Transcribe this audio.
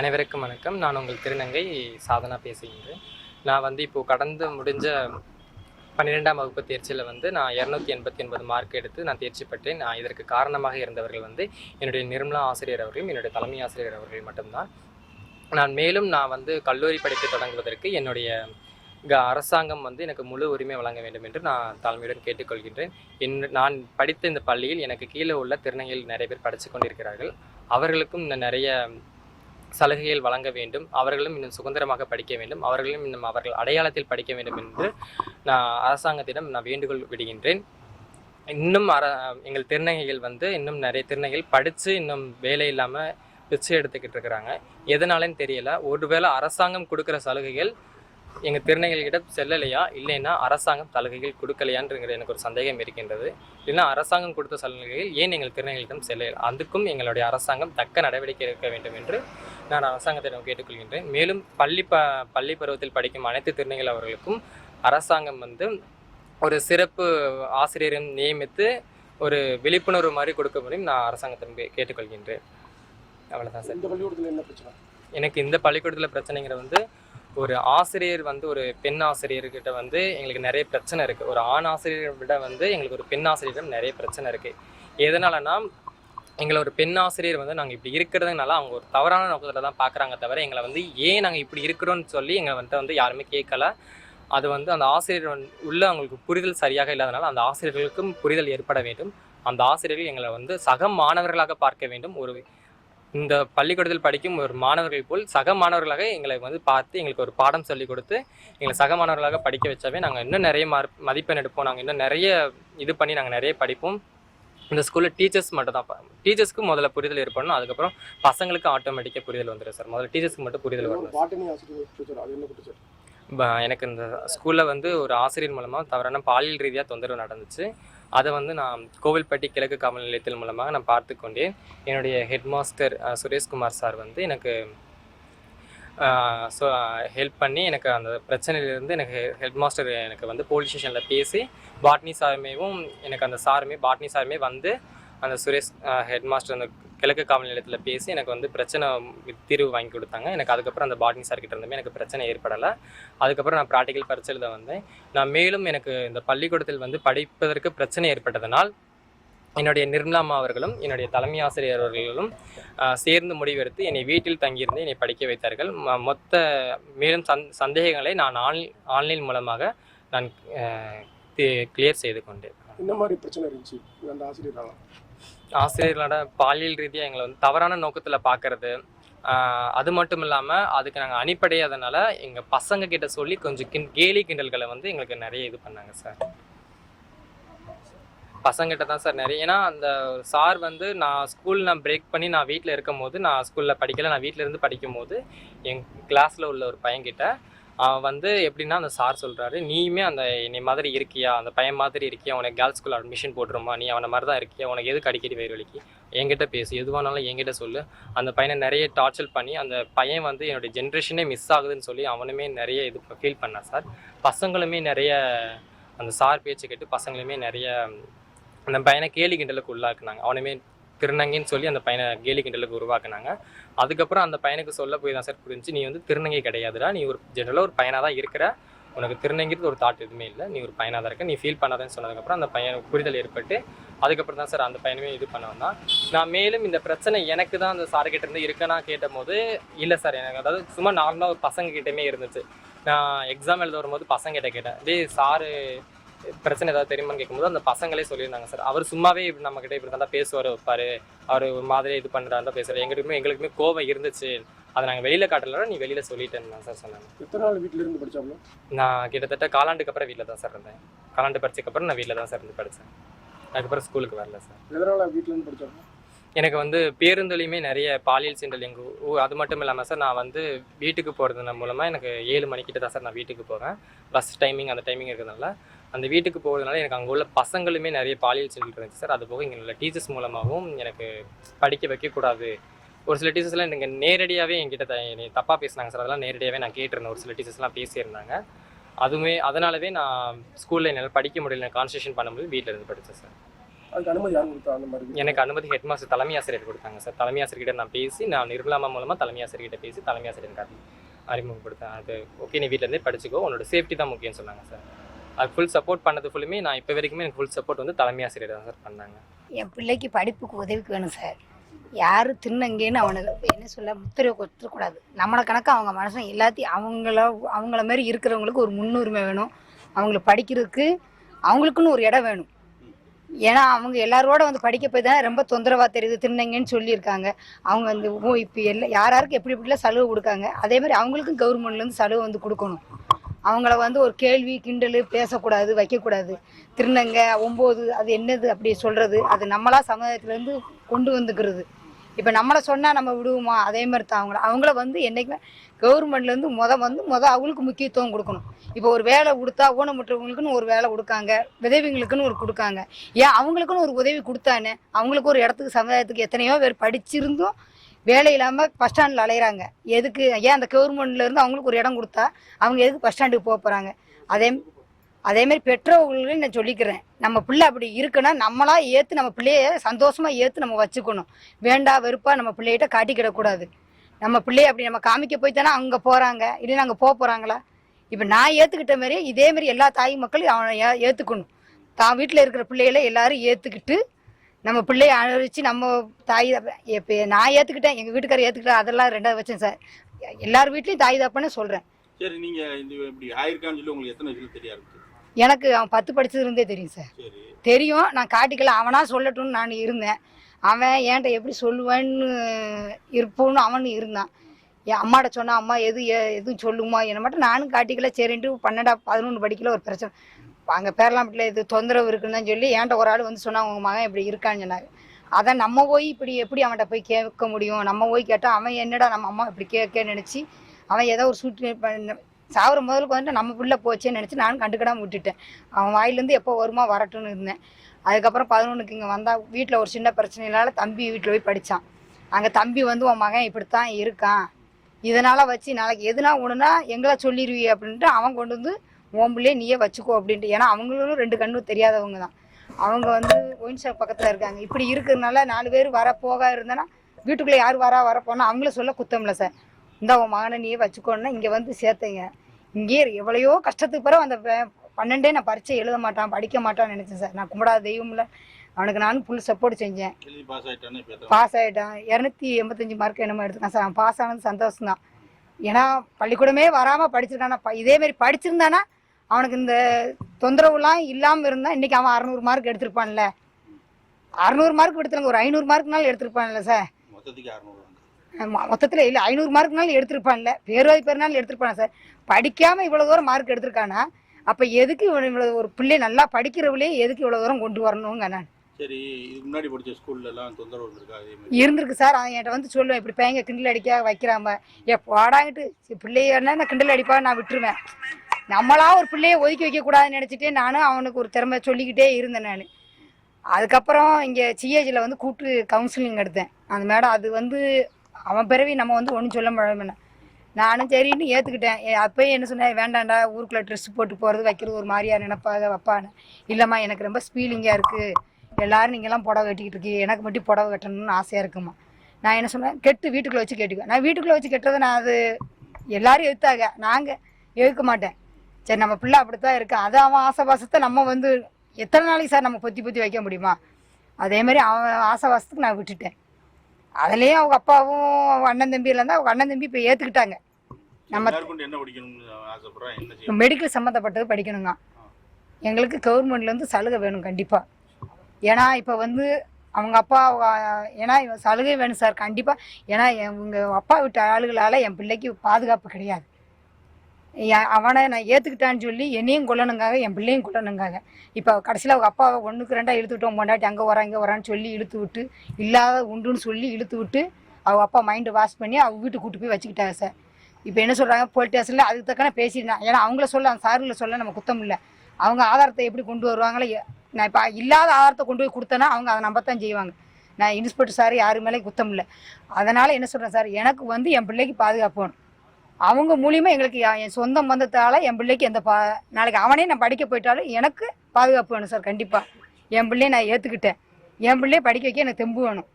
அனைவருக்கும் வணக்கம். நான் உங்கள் திருநங்கை சாதனா பேசுகின்றேன். நான் வந்து இப்போது கடந்து முடிஞ்ச பன்னிரெண்டாம் வகுப்பு தேர்ச்சியில் வந்து நான் இரநூத்தி எண்பத்தி ஒன்பது மார்க் எடுத்து நான் தேர்ச்சி பெற்றேன். நான் இதற்கு காரணமாக இருந்தவர்கள் வந்து என்னுடைய நிர்மலா ஆசிரியர் அவர்களும் என்னுடைய தலைமை ஆசிரியர் அவர்கள் மட்டும்தான். நான் மேலும் நான் வந்து கல்லூரி படிப்பை தொடங்குவதற்கு என்னுடைய க- அரசாங்கம் வந்து எனக்கு முழு உரிமை வழங்க வேண்டும் என்று நான் தாழ்மையுடன் கேட்டுக்கொள்கின்றேன். என் நான் படித்த இந்த பள்ளியில் எனக்கு கீழே உள்ள திருநங்கையில் நிறைய பேர் படித்து கொண்டிருக்கிறார்கள். அவர்களுக்கும் நிறைய சலுகைகள் வழங்க வேண்டும். அவர்களும் இன்னும் சுதந்திரமாக படிக்க வேண்டும். அவர்களும் இன்னும் அவர்கள் அடையாளத்தில் படிக்க வேண்டும் என்று நான் அரசாங்கத்திடம் நான் வேண்டுகோள் விடுகின்றேன். இன்னும் அர எங்கள் திருநகைகள் வந்து இன்னும் நிறைய திருநகைகள் படித்து இன்னும் வேலை இல்லாமல் பிச்சை எடுத்துக்கிட்டு இருக்கிறாங்க. எதனாலன்னு தெரியல. ஒருவேளை அரசாங்கம் கொடுக்குற சலுகைகள் எங்கள் திருநங்கைகிட்ட செல்லலையா? இல்லைன்னா அரசாங்கம் சலுகைகள் கொடுக்கலையான்றது எனக்கு ஒரு சந்தேகம் இருக்கின்றது. இல்லைன்னா அரசாங்கம் கொடுத்த சலுகைகள் ஏன் எங்கள் திருநங்கைகளிடம் செல்ல அதுக்கும் எங்களுடைய அரசாங்கம் தக்க நடவடிக்கை எடுக்க வேண்டும் என்று நான் அரசாங்கத்திடம் கேட்டுக்கொள்கின்றேன் மேலும் பள்ளி ப பள்ளி பருவத்தில் படிக்கும் அனைத்து திருநங்கைகள் அவர்களுக்கும் அரசாங்கம் வந்து ஒரு சிறப்பு ஆசிரியரை நியமித்து ஒரு விழிப்புணர்வு மாதிரி கொடுக்க முடியும். நான் அரசாங்கத்திடம் கேட்டுக்கொள்கின்றேன். அவ்வளோதான் சார். இந்த பள்ளிக்கூடத்தில் என்ன பிரச்சனை? எனக்கு இந்த பள்ளிக்கூடத்தில் பிரச்சனைங்கிற வந்து ஒரு ஆசிரியர் வந்து ஒரு பெண் ஆசிரியர்கிட்ட வந்து எங்களுக்கு நிறைய பிரச்சனை இருக்குது ஒரு ஆண் ஆசிரியரை விட வந்து எங்களுக்கு ஒரு பெண் ஆசிரியரிடம் நிறைய பிரச்சனை இருக்குது எதனாலனா எங்களை ஒரு பெண் ஆசிரியர் வந்து நாங்கள் இப்படி இருக்கிறதுனால அவங்க ஒரு தவறான நோக்கத்தில் தான் பார்க்குறாங்க தவிர எங்களை வந்து ஏன் நாங்கள் இப்படி இருக்கிறோம்னு சொல்லி எங்களை வந்துட்டு வந்து யாருமே கேட்கல. அது வந்து அந்த ஆசிரியர் உள்ள அவங்களுக்கு புரிதல் சரியாக இல்லாதனால அந்த ஆசிரியர்களுக்கும் புரிதல் ஏற்பட வேண்டும். அந்த ஆசிரியர்கள் எங்களை வந்து சக மாணவர்களாக பார்க்க வேண்டும். ஒரு இந்த பள்ளிக்கூடத்தில் படிக்கும் ஒரு மாணவர்கள் போல் சக மாணவர்களாக எங்களை வந்து பார்த்து எங்களுக்கு ஒரு பாடம் சொல்லி கொடுத்து எங்களை சக மாணவர்களாக படிக்க வச்சாவே நாங்கள் இன்னும் நிறைய மதிப்பெண் எடுப்போம். நாங்கள் இன்னும் நிறைய இது பண்ணி நாங்கள் நிறைய படிப்போம். இந்த ஸ்கூலில் டீச்சர்ஸ் மட்டும் தான் டீச்சர்ஸ்க்கு முதல்ல புரிதல் ஏற்படணும். அதுக்கப்புறம் பசங்களுக்கு ஆட்டோமேட்டிக்காக புரிதல் வந்துடும் சார். முதல்ல டீச்சர்ஸ்க்கு மட்டும் புரிதல் வரணும் எனக்கு இந்த ஸ்கூலில் வந்து ஒரு ஆசிரியர் மூலமாக தவறான பாலியல் ரீதியாக தொந்தரவு நடந்துச்சு. அதை வந்து நான் கோவில்பட்டி கிழக்கு காவல் நிலையத்தின் மூலமாக நான் பார்த்து கொண்டேன் என்னுடைய ஹெட் மாஸ்டர் சுரேஷ்குமார் சார் வந்து எனக்கு ஸோ ஹெல்ப் பண்ணி எனக்கு அந்த பிரச்சனையிலேருந்து எனக்கு ஹெட் மாஸ்டர் எனக்கு வந்து போலீஸ் ஸ்டேஷனில் பேசி பாட்னி சாருமேவும் எனக்கு அந்த சாருமே பாட்னி சாருமே வந்து அந்த சுரேஷ் ஹெட் மாஸ்டர் அந்த கிழக்கு காவல் நிலையத்தில் பேசி எனக்கு வந்து பிரச்சனை தீர்வு வாங்கி கொடுத்தாங்க. எனக்கு அதுக்கப்புறம் அந்த பாட்னி சார் கிட்டே இருந்துமே எனக்கு பிரச்சனை ஏற்படலை. அதுக்கப்புறம் நான் ப்ராக்டிக்கல் பரிட்சை வந்தேன். நான் மேலும் எனக்கு இந்த பள்ளிக்கூடத்தில் வந்து படிப்பதற்கு பிரச்சனை ஏற்பட்டதனால் என்னுடைய நிர்மலா அம்மா அவர்களும் என்னுடைய தலைமை ஆசிரியர் அவர்களும் சேர்ந்து முடிவெடுத்து என்னை வீட்டில் தங்கியிருந்து என்னை படிக்க வைத்தார்கள். மொத்த மேலும் சந் சந்தேகங்களை நான் ஆன் ஆன்லைன் மூலமாக நான் கிளியர் செய்து கொண்டேன். என்ன மாதிரி பிரச்சனை இருந்துச்சு அந்த ஆசிரியரால? ஆசிரியர்களோட பாலியல் ரீதியாக எங்களை வந்து தவறான நோக்கத்தில் பார்க்கறது அது மட்டும் இல்லாமல் அதுக்கு நாங்கள் அடிப்படையாதனால எங்கள் பசங்க கிட்ட சொல்லி கொஞ்சம் கிண் கேலி கிண்டல்களை வந்து எங்களுக்கு நிறைய இது பண்ணாங்க சார். பசங்கிட்ட தான் சார் நிறைய ஏன்னா அந்த சார் வந்து நான் ஸ்கூல் நான் பிரேக் பண்ணி நான் வீட்டில் இருக்கும் போது நான் ஸ்கூலில் படிக்கல நான் வீட்டில் இருந்து படிக்கும் போது என் கிளாஸில் உள்ள ஒரு பையன்கிட்ட அவன் வந்து எப்படின்னா அந்த சார் சொல்கிறாரு நீயுமே அந்த என்னை மாதிரி இருக்கியா? அந்த பையன் மாதிரி இருக்கியா? உனக்கு கேர்ள்ஸ் ஸ்கூல் அட்மிஷன் போட்டுருமா? நீ அவனை மாதிரி தான் இருக்கியா? உனக்கு எதுக்கு அடிக்கடி வயிறு வலிக்கு? என்கிட்ட பேசு எதுவானாலும் என்கிட்ட சொல்லு. அந்த பையனை நிறைய டார்ச்சர் பண்ணி அந்த பையன் வந்து என்னுடைய ஜென்ரேஷனே மிஸ் ஆகுதுன்னு சொல்லி அவனுமே நிறைய இது ஃபீல் பண்ணான் சார் பசங்களுமே நிறைய அந்த சார் பேச்சு கேட்டு பசங்களுமே நிறைய அந்த பையனை கேலி கிண்டலுக்கு உள்ளாக்குனாங்க. அவனுமே திருநங்கைன்னு சொல்லி அந்த பையனை கேலி கிண்டலுக்கு உருவாக்குனாங்க. அதுக்கப்புறம் அந்த பையனுக்கு சொல்ல போய் தான் சார் புரிஞ்சு நீ வந்து திருநங்கை கிடையாதுடா. நீ ஒரு ஜென்ரலாக ஒரு பையனாக தான் இருக்கிற. உனக்கு திருநங்கிறது ஒரு தாட் எதுவுமே இல்லை. நீ ஒரு பையனாக தான் இருக்க. நீ ஃபீல் பண்ணாதேன்னு சொன்னதுக்கப்புறம் அந்த பையனுக்கு புரிதல் ஏற்பட்டு அதுக்கப்புறம் தான் சார் அந்த பையனுமே இது பண்ண வந்தான். நான் மேலும் இந்த பிரச்சனை எனக்கு தான் அந்த சார் கிட்ட இருந்து இருக்கனா கேட்டபோது இல்லை சார் எனக்கு அதாவது சும்மா நார்மலாக ஒரு பசங்க கிட்டமே இருந்துச்சு. நான் எக்ஸாம் எழுத வரும்போது பசங்க கிட்ட கேட்டேன். டேய் சாரு பிரச்சனை ஏதாவது தெரியுமான்னு கேட்கும்போது அந்த பசங்களே சொல்லியிருந்தாங்க சார். அவர் சும்மாவே நம்ம கிட்ட இப்படி தான் பேசுவார் வைப்பாரு. அவர் ஒரு மாதிரி இது பண்ணுறாரு தான் பேசுவார். எங்களுக்குமே எங்களுக்குமே கோவம் இருந்துச்சு. அதை நாங்கள் வெளியில் காட்டல நீ வெளியில் சொல்லிட்டேன்னு தான் சார் சொன்னாங்க. எத்தனை நாள் வீட்டில இருந்து படிச்சாங்களோ நான் கிட்டத்தட்ட காலாண்டுக்கு அப்புறம் வீட்டில் தான் சார் இருந்தேன். காலாண்டு பரிச்சைக்கு அப்புறம் நான் வீட்டில் தான் சார் இருந்து படித்தேன் அதுக்கப்புறம் ஸ்கூலுக்கு வரல சார். எதனால வீட்ல இருந்து படிச்சாங்க எனக்கு வந்து பேருந்துலையுமே நிறைய பாலியல் சென்றல் எங்கள் ஊ அது மட்டும் இல்லாமல் சார் நான் வந்து வீட்டுக்கு போகிறது மூலமாக எனக்கு ஏழு மணிக்கிட்ட தான் சார் நான் வீட்டுக்கு போவேன். பஸ் டைமிங் அந்த டைமிங் இருக்கிறதுனால அந்த வீட்டுக்கு போகிறதுனால எனக்கு அங்கே உள்ள பசங்களுமே நிறைய பாலியல் சீண்டல் இருந்துச்சு சார். அது போக இங்கே உள்ள டீச்சர்ஸ் மூலமாகவும் எனக்கு படிக்க வைக்கக்கூடாது. ஒரு சில டீச்சர்ஸ்லாம் எனக்கு நேரடியாகவே என்கிட்ட த- என்னை தப்பாக பேசினாங்க சார். அதெல்லாம் நேரடியாகவே நான் கேட்டிருந்தேன். ஒரு சில டீச்சர்ஸ்லாம் பேசியிருந்தாங்க. அதுவுமே அதனாலவே நான் ஸ்கூலில் என்னால் படிக்க முடியல கான்சன்ட்ரேஷன் பண்ண முடியல வீட்டில் இருந்து படித்தேன் சார். அதுக்கு அனுமதி யாரும் கொடுத்தா அந்த மாதிரி எனக்கு அனுமதி ஹெட் மாஸ்டர் தலைமை ஆசிரியர் கொடுத்தாங்க சார். தலைமை ஆசிரியர்கிட்ட நான் பேசி நான் நிர்மலாமா மூலமாக தலைமை ஆசிரியர்கிட்ட பேசி தலைமை ஆசிரியர் அது அறிமுகப்படுத்தேன் அது ஓகே நீ வீட்டிலேருந்தே படிச்சுக்கோ. உன்னோட சேஃப்டி தான் முக்கியம்னு சொன்னாங்க சார். அது ஃபுல் சப்போர்ட் பண்ணது ஃபுல்லுமே நான் இப்போ வரைக்குமே எனக்கு ஃபுல் சப்போர்ட் வந்து தலைமை ஆசிரியர் தான் சார் பண்ணாங்க. என் பிள்ளைக்கு படிப்புக்கு உதவிக்கு வேணும் சார். யார் தின்னங்கேன்னு அவனுக்கு என்ன சொல்ல முத்திரை கொத்தக்கூடாது. நம்மளை கணக்கு அவங்க மனசன் எல்லாத்தையும் அவங்கள அவங்கள மாதிரி இருக்கிறவங்களுக்கு ஒரு முன்னுரிமை வேணும். அவங்களுக்கு படிக்கிறதுக்கு அவங்களுக்குன்னு ஒரு இடம் வேணும். ஏன்னா அவங்க எல்லாரோட வந்து படிக்க போய் தான் ரொம்ப தொந்தரவாக தெரியுது திருநங்கன்னு சொல்லியிருக்காங்க. அவங்க வந்து ஓ இப்போ எல்லா யார் எப்படி எப்படிலாம் சலுகை கொடுக்காங்க? அதே மாதிரி அவங்களுக்கும் கவர்மெண்ட்லேருந்து சலுகை வந்து கொடுக்கணும். அவங்கள வந்து ஒரு கேள்வி கிண்டல் பேசக்கூடாது வைக்கக்கூடாது. திருநங்க ஒம்பது அது என்னது? அப்படி சொல்கிறது அது நம்மளா சமுதாயத்துலேருந்து கொண்டு வந்துக்கிறது. இப்போ நம்மளை சொன்னால் நம்ம விடுவோமா? அதே மாதிரி தான் அவங்கள. அவங்கள வந்து என்றைக்குமே கவர்மெண்ட்லேருந்து முத வந்து முதல் அவங்களுக்கு முக்கியத்துவம் கொடுக்கணும். இப்போ ஒரு வேலை கொடுத்தா ஊனமுற்றவங்களுக்குன்னு ஒரு வேலை கொடுக்காங்க. விதவிங்களுக்குன்னு ஒரு கொடுக்காங்க. ஏன் அவங்களுக்குன்னு ஒரு உதவி கொடுத்தானே? அவங்களுக்கு ஒரு இடத்துக்கு சமுதாயத்துக்கு எத்தனையோ பேர் படிச்சிருந்தும் வேலை இல்லாமல் பஸ் ஸ்டாண்டில் அலையிறாங்க. எதுக்கு? ஏன் அந்த கவர்மெண்ட்லேருந்து அவங்களுக்கு ஒரு இடம் கொடுத்தா அவங்க எதுக்கு பஸ் ஸ்டாண்டுக்கு போக போகிறாங்க அதே அதேமாரி பெற்றோர்களையும் நான் சொல்லிக்கிறேன். நம்ம பிள்ளை அப்படி இருக்குன்னா நம்மளா ஏற்று நம்ம பிள்ளைய சந்தோஷமாக ஏற்று நம்ம வச்சுக்கணும். வேண்டா வெறுப்பா நம்ம பிள்ளைகிட்ட காட்டிக்கிடக்கூடாது. நம்ம பிள்ளைய அப்படி நம்ம காமிக்க போய் தானே அங்கே போகிறாங்க இல்லைன்னா அங்கே போக போகிறாங்களா இப்போ நான் ஏற்றுக்கிட்ட மாதிரி இதே மாதிரி எல்லா தாய் மக்களும் அவனை ஏற்றுக்கணும் தான் வீட்டில் இருக்கிற பிள்ளைகளை எல்லாரும் ஏற்றுக்கிட்டு நம்ம பிள்ளைய அனுபவிச்சு நம்ம தாய் இப்போ நான் ஏற்றுக்கிட்டேன் எங்கள் வீட்டுக்காரர் ஏற்றுக்கிட்டேன் அதெல்லாம் ரெண்டாவது வச்சேன் சார். எல்லார் வீட்லேயும் தாய் தப்பன்னு சொல்கிறேன் சரி நீங்க இப்படி ஆயிருக்கான்னு சொல்லி உங்களுக்கு எத்தனை தெரிய ஆரம்பிச்சு எனக்கு அவன் பத்து படிச்சதுலேருந்தே தெரியும் சார். தெரியும். நான் காட்டிக்கல. அவனா சொல்லட்டும்னு நான் இருந்தேன். அவன் ஏன்ட்ட எப்படி சொல்லுவேன்னு இருப்போன்னு அவனு இருந்தான். என் அம்மாட்ட சொன்னா அம்மா எது எதுவும் சொல்லுமா? என்ன மட்டும் நானும் காட்டிக்கல. சரின்ட்டு பன்னெண்டா பதினொன்று படிக்கல ஒரு பிரச்சனை. அங்கே பேரலாம்பட்டில் இது தொந்தரவு இருக்குன்னு தான் சொல்லி என்கிட்ட ஒரு ஆள் வந்து சொன்னாங்க உங்கள் மகன் இப்படி இருக்கான்னு சொன்னாங்க அதை நம்ம போய் இப்படி எப்படி அவன்கிட்ட போய் கேட்க முடியும்? நம்ம போய் கேட்டால் அவன் என்னடா நம்ம அம்மா இப்படி கேட்க நினச்சி அவன் ஏதோ ஒரு சூட்டு பண்ண சாவர முதலுக்கு வந்துட்டு நம்ம பிள்ளை போச்சேன்னு நினச்சி நானும் கண்டுக்கிடாமல் விட்டுட்டேன். அவன் வாயிலேருந்து எப்போ வருமா வரட்டும்னு இருந்தேன். அதுக்கப்புறம் பதினொன்றுக்கு இங்கே வந்தால் வீட்டில் ஒரு சின்ன பிரச்சனையினால தம்பி வீட்டில் போய் படித்தான் அங்கே தம்பி வந்து உன் மகன் இப்படித்தான் இருக்கான். இதனால் வச்சு நாளைக்கு எதுனா ஒன்றுனா எங்களை சொல்லிடுவி அப்படின்ட்டு அவன் கொண்டு வந்து உன் நீயே வச்சுக்கோ அப்படின்ட்டு. ஏன்னா அவங்களும் ரெண்டு கண்ணும் தெரியாதவங்க தான். அவங்க வந்து ஒயின் ஷாப் பக்கத்தில் இருக்காங்க. இப்படி இருக்கிறதுனால நாலு பேர் வர போக இருந்தேன்னா வீட்டுக்குள்ளே யார் வரா வர போனால் அவங்கள சொல்ல குத்தம்ல சார். இந்த உன் மகனை வச்சுக்கோன்னா இங்கே வந்து சேர்த்தீங்க. இங்கேயே எவ்வளையோ கஷ்டத்துக்கு பிறகு அந்த பன்னெண்டே நான் பரீட்சை எழுத மாட்டான் படிக்க மாட்டான்னு நினச்சேன் சார். நான் கும்பிடாத தெய்வம்ல. அவனுக்கு நானும் ஃபுல் சப்போர்ட் செஞ்சேன். பாஸ் ஆகிட்டான் இரநூத்தி எண்பத்தஞ்சு மார்க் என்னமோ எடுத்துக்கான் சார். அவன் பாஸ் ஆனது சந்தோஷம் தான் ஏன்னா பள்ளிக்கூடமே வராமல் படிச்சிருக்கானா? ப- இதே மாதிரி படிச்சிருந்தானா அவனுக்கு இந்த தொந்தரவுலாம் இல்லாமல் இருந்தால் இன்றைக்கி அவன் அறநூறு மார்க் எடுத்திருப்பான்ல. அறநூறு மார்க் எடுத்துருங்க ஒரு ஐநூறு மார்க்னாலும் எடுத்திருப்பான்ல சார். மொத்தத்தில் இல்லை ஐநூறு மார்க்னாலும் எடுத்திருப்பான்ல. பேருவாய் பேர்னாலும் எடுத்திருப்பான் சார்? படிக்காமல் இவ்வளோ தூரம் மார்க் எடுத்திருக்கானா? அப்போ எதுக்கு இவன் இவ்வளோ ஒரு பிள்ளை நல்லா படிக்கிறவளே எதுக்கு இவ்வளோ தூரம் கொண்டு வரணுங்க நான்? சரி இதுக்கு முன்னாடி படிச்ச ஸ்கூல்ல எல்லாம் தொந்தரவு இருந்திருக்கா? அதே இருந்திருக்கு சார். அவன் என்கிட்ட வந்து சொல்லுவேன் இப்படி பையங்க கிண்டல் அடிக்க வைக்கிறாம. ஏ போடாங்கிட்டு பிள்ளைய நான் கிண்டல் அடிப்பா நான் விட்டுருவேன். நம்மளா ஒரு பிள்ளைய ஒதுக்கி வைக்கக்கூடாதுன்னு நினச்சிட்டே நானும் அவனுக்கு ஒரு திறமை சொல்லிக்கிட்டே இருந்தேன் நான். அதுக்கப்புறம் இங்கே சிஏஜியில் வந்து கூட்டு கவுன்சிலிங் எடுத்தேன். அந்த மேடம் அது வந்து அவன் பிறவி நம்ம வந்து ஒன்றும் சொல்ல முடியாது நானும் சரின்னு ஏற்றுக்கிட்டேன் அப்போயும் என்ன சொன்னேன் வேண்டாம்டா ஊருக்குள்ளே ட்ரெஸ் போட்டு போகிறது வைக்கிறது ஒரு மாதிரியா நினப்பாக வைப்பான்னு. இல்லைம்மா எனக்கு ரொம்ப ஸ்பீலிங்காக இருக்குது எல்லோரும் நீங்கள்லாம் புடவை கட்டிக்கிட்டு இருக்கீங்க. எனக்கு மட்டும் புடவை கட்டணும்னு ஆசையாக இருக்குமா நான் என்ன சொன்னேன் கெட்டு வீட்டுக்குள்ளே வச்சு கேட்டுக்குவேன் நான் வீட்டுக்குள்ளே வச்சு கெட்டதை நான் அது எல்லாரும் எழுத்தாக நாங்கள் எழுக்க மாட்டேன். சரி நம்ம பிள்ளை அப்படித்தான் இருக்கா. அது அவன் ஆசைவாசத்தை நம்ம வந்து எத்தனை நாளைக்கு சார் நம்ம பொத்தி பொத்தி வைக்க முடியுமா? அதே மாதிரி அவன் ஆசைவாசத்துக்கு நான் விட்டுட்டேன். அதுலேயும் அவங்க அப்பாவும் அவங்க அண்ணன் தம்பி இருந்தால் அவங்க அண்ணன் தம்பி இப்போ ஏற்றுக்கிட்டாங்க நம்ம மெடிக்கல் சம்மந்தப்பட்டது படிக்கணுங்க எங்களுக்கு கவர்மெண்ட்லேருந்து சலுகை வேணும் கண்டிப்பாக ஏன்னா இப்போ வந்து அவங்க அப்பா ஏன்னா சலுகை வேணும் சார் கண்டிப்பாக ஏன்னா எங்க அப்பா விட்ட ஆளுகளால் என் பிள்ளைக்கு பாதுகாப்பு கிடையாது. அவனை நான் ஏற்றுக்கிட்டான்னு சொல்லி என்னையும் கொல்லணுங்காக என் பிள்ளையும் கொல்லணுங்காக. இப்போ கடைசியில் அவங்க அப்பாவை ஒன்றுக்கு ரெண்டாக இழுத்து விட்டோம் பொண்டாட்டி அங்கே வரான் இங்கே வரான்னு சொல்லி இழுத்து விட்டு இல்லாத உண்டுன்னு சொல்லி இழுத்து விட்டு அவங்க அப்பா மைண்டு வாஷ் பண்ணி அவங்க வீட்டுக்கு கூட்டு போய் வச்சுக்கிட்டாங்க சார் இப்போ என்ன சொல்கிறாங்க போலீஸ் ஸ்டேஷனில் அதுக்கு தக்கன பேசியிருந்தேன் ஏன்னா அவங்கள சொல்ல அந்த சாருங்களை சொல்ல நம்ம குத்தம் இல்லை. அவங்க ஆதாரத்தை எப்படி கொண்டு வருவாங்களோ நான் இப்போ இல்லாத ஆதாரத்தை கொண்டு போய் கொடுத்தேன்னா அவங்க அதை நம்பத்தான் செய்வாங்க. நான் இன்ஸ்பெக்டர் சார் யாரு மேலே குத்தம் இல்லை. அதனால் என்ன சொல்கிறேன் சார் எனக்கு வந்து என் பிள்ளைக்கு பாதுகாப்பு வேணும். அவங்க மூலியமாக எங்களுக்கு என் சொந்த பந்தத்தால் என் பிள்ளைக்கு எந்த பா நாளைக்கு அவனே நான் படிக்க போயிட்டாலும் எனக்கு பாதுகாப்பு வேணும் சார் கண்டிப்பாக என் பிள்ளையை நான் ஏற்றுக்கிட்டேன் என் பிள்ளைய படிக்க வைக்க எனக்கு தெம்பு வேணும்.